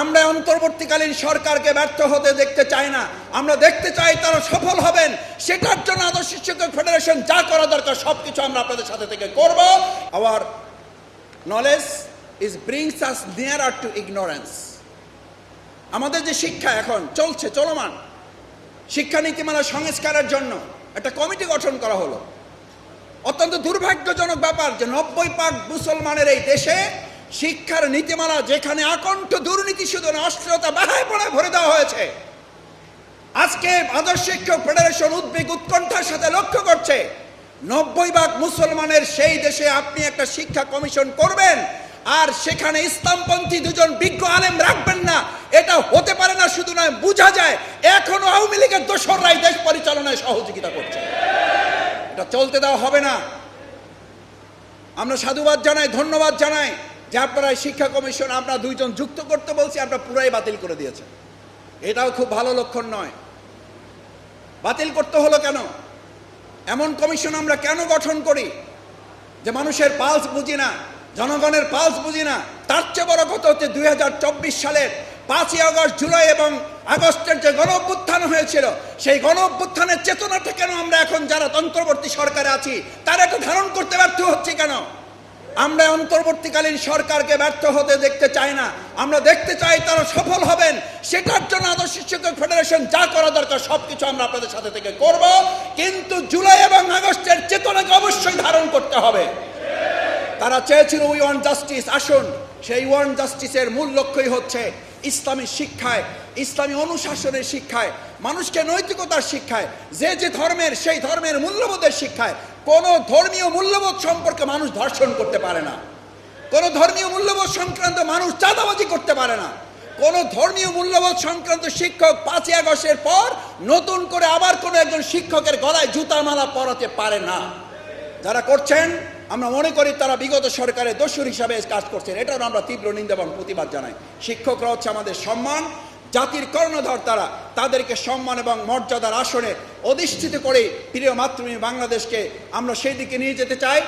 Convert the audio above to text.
আমরা অন্তর্বর্তীকালীন সরকারকে ব্যর্থ হতে দেখতে চাই না। আমরা দেখতে চাই তারা সফল হবেন। সেটার জন্য আদর্শ শিক্ষক ফেডারেশন যা করা দরকার সব কিছু আমরা আপনাদের সাথে থেকে করব। Our knowledge is brings us nearer to ignorance আমাদের যে শিক্ষা এখন চলছে, চলমান শিক্ষা নীতিমালা সংস্কারের জন্য একটা কমিটি গঠন করা হলো। অত্যন্ত দুর্ভাগ্যজনক ব্যাপার যে নব্বই পাক মুসলমানের এই দেশে শিক্ষার নীতিমালা যেখানে আকণ্ঠ দুর্নীতি শুধু অশ্লীলতা বাহায় পড়ায় ভরে দেওয়া হয়েছে, আজকে আদর্শ শিক্ষক ফেডারেশন উদ্বেগ উৎকণ্ঠার সাথে লক্ষ্য করছে, নব্বই ভাগ মুসলমানের সেই দেশে আপনি একটা শিক্ষা কমিশন করবেন আর সেখানে ইসলামপন্থী দুজন বিজ্ঞ আলেম রাখবেন না, এটা হতে পারে না, শুধু নয়, বোঝা যায় এখনও আওয়ামী লীগের দোসররাই দেশ পরিচালনায় সহযোগিতা করছে। এটা চলতে দেওয়া হবে না। আমরা সাধুবাদ জানাই, ধন্যবাদ জানাই। যে আপনারা শিক্ষা কমিশন আমরা দুইজন যুক্ত করতে বলছি, আমরা পুরাই বাতিল করে দিয়েছে। এটাও খুব ভালো লক্ষণ নয়। বাতিল করতে হলো কেন? এমন কমিশন আমরা কেন গঠন করি? যে মানুষের পালস বুঝি না, জনগণের পালস বুঝি না। তার চেয়ে বড় কথা হচ্ছে দুই হাজার চব্বিশ সালের পাঁচই আগস্ট, জুলাই এবং আগস্টের যে গণ হয়েছিল, সেই গণ চেতনাটা কেন আমরা এখন যারা তন্ত্রবর্তী সরকারে আছি, তারা এটা ধারণ করতে ব্যর্থ হচ্ছে কেন? আমরা অন্তর্বর্তীকালীন সরকারকে ব্যর্থ হতে দেখতে চাই না। আমরা দেখতে চাই তারা সফল হবেন। সেটার জন্য আদর্শ শিক্ষক ফেডারেশন যা করা দরকার সব কিছু আমরা আপনাদের সাথে থেকে করব। কিন্তু জুলাই এবং আগস্টের চেতনাকে অবশ্যই ধারণ করতে হবে। তারা চেয়েছিল উই ওয়ান জাস্টিস আসুন। সেই ওয়ান জাস্টিসের মূল লক্ষ্যই হচ্ছে ইসলামী শিক্ষায়, ইসলামী অনুশাসনের শিক্ষায়, মানুষকে নৈতিকতার শিক্ষায়, যে যে ধর্মের, সেই ধর্মের মূল্যবোধের শিক্ষায় কোনো ধর্মীয় মূল্যবোধ সম্পর্কে মানুষ ধর্ষণ করতে পারে না। কোনো ধর্মীয় মূল্যবোধ সংক্রান্ত মানুষ চাঁদাবাজি করতে পারে না। কোন ধর্মীয় মূল্যবোধ সংক্রান্ত শিক্ষক পাঁচই আগস্টের পর নতুন করে আবার কোনো একজন শিক্ষকের গলায় জুতা মালা পরাতে পারে না। যারা করছেন, আমরা মনে করি তারা বিগত সরকারের দস্যুর হিসাবে কাজ করছেন। এটার আমরা তীব্র নিন্দা এবং প্রতিবাদ জানাই। শিক্ষকরা হচ্ছে আমাদের সম্মান জাতির কর্ণধর তারা, তাদেরকে সম্মান এবং মর্যাদার আসনে অধিষ্ঠিত করে প্রিয় মাতৃভূমি বাংলাদেশকে আমরা সেই দিকে নিয়ে যেতে চাই।